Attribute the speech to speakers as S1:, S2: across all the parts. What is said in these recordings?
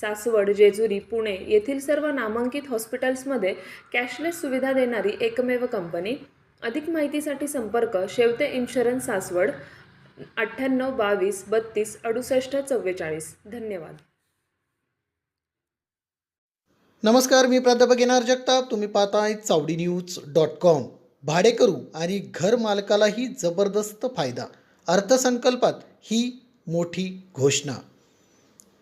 S1: सासवड जेजुरी पुणे येथील सर्व नामांकित हॉस्पिटल्समध्ये कॅशलेस सुविधा देणारी एकमेव कंपनी. अधिक माहितीसाठी संपर्क शेवते इन्शुरन्स सासवड अठ्ठ्याण्णव बावीस बत्तीस अडुसष्ट चव्वेचाळीस. धन्यवाद.
S2: नमस्कार मी प्राध्यापक येणार जगताप. तुम्ही पाहताय चावडी न्यूज डॉट कॉम. भाडेकरू आणि घर मालकालाही जबरदस्त फायदा. अर्थसंकल्पात ही मोठी घोषणा.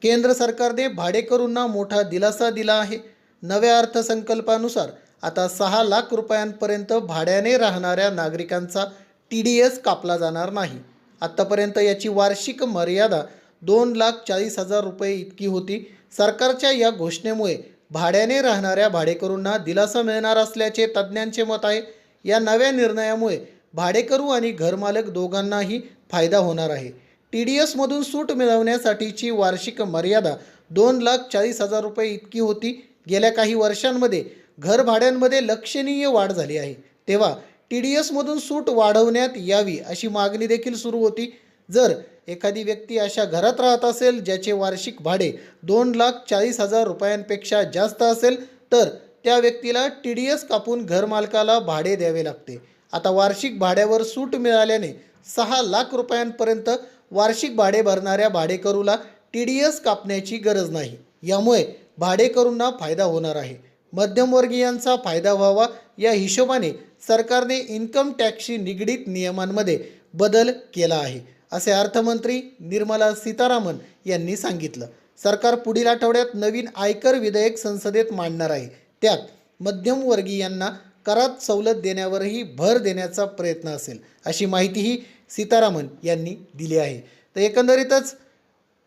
S2: केंद्र सरकारने भाडेकरूंना मोठा दिलासा दिला आहे. नव्या अर्थसंकल्पानुसार आता सहा लाख रुपयांपर्यंत भाड्याने राहणाऱ्या नागरिकांचा टी डी एस कापला जाणार नाही. आत्तापर्यंत याची वार्षिक मर्यादा दोन लाख चाळीस हजार रुपये इतकी होती. सरकारच्या या घोषणेमुळे भाड्याने राहणाऱ्या भाडेकरूंना दिलासा मिळणार असल्याचे तज्ज्ञांचे मत आहे. या नव्या निर्णयामुळे भाडेकरू आणि घरमालक दोघांनाही फायदा होणार आहे. टी डी एसमधून सूट मिळवण्यासाठीची वार्षिक मर्यादा दोन लाख चाळीस हजार रुपये इतकी होती. गेल्या काही वर्षांमध्ये घर भाड्यांमध्ये लक्षणीय वाढ झाली आहे. तेव्हा टी डी एसमधून सूट वाढवण्यात यावी अशी मागणी देखील सुरू होती. जर एखादी व्यक्ती अशा घरात राहत असेल ज्याचे वार्षिक भाडे दोन लाख चाळीस हजार रुपयांपेक्षा जास्त असेल तर त्या व्यक्तीला टी डी एस कापून घरमालकाला भाडे द्यावे लागते. आता वार्षिक भाड्यावर सूट मिळाल्याने सहा लाख रुपयांपर्यंत वार्षिक भाडे भरणाऱ्या भाडेकरूला टी डी एस कापण्याची गरज नाही. यामुळे भाडेकरूंना फायदा होणार आहे. मध्यमवर्गीयांचा फायदा व्हावा या हिशोबाने सरकारने इन्कम टॅक्सशी निगडीत नियमांमध्ये बदल केला आहे असे अर्थमंत्री निर्मला सीतारामन यांनी सांगितलं. सरकार पुढील आठवड्यात नवीन आयकर विधेयक संसदेत मांडणार आहे. त्यात मध्यमवर्गीयांना करात सवलत देण्यावरही भर देण्याचा प्रयत्न असेल अशी माहितीही सीतारामन यांनी दिली आहे. तर एकंदरीतच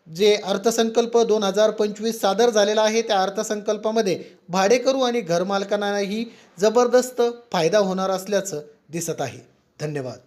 S2: जे अर्थसंकल्प दोन हजार पंचवीस सादर झालेला आहे त्या अर्थसंकल्पामध्ये भाडेकरू आणि घरमालकांनाही जबरदस्त फायदा होणार असल्याचं दिसत आहे. धन्यवाद.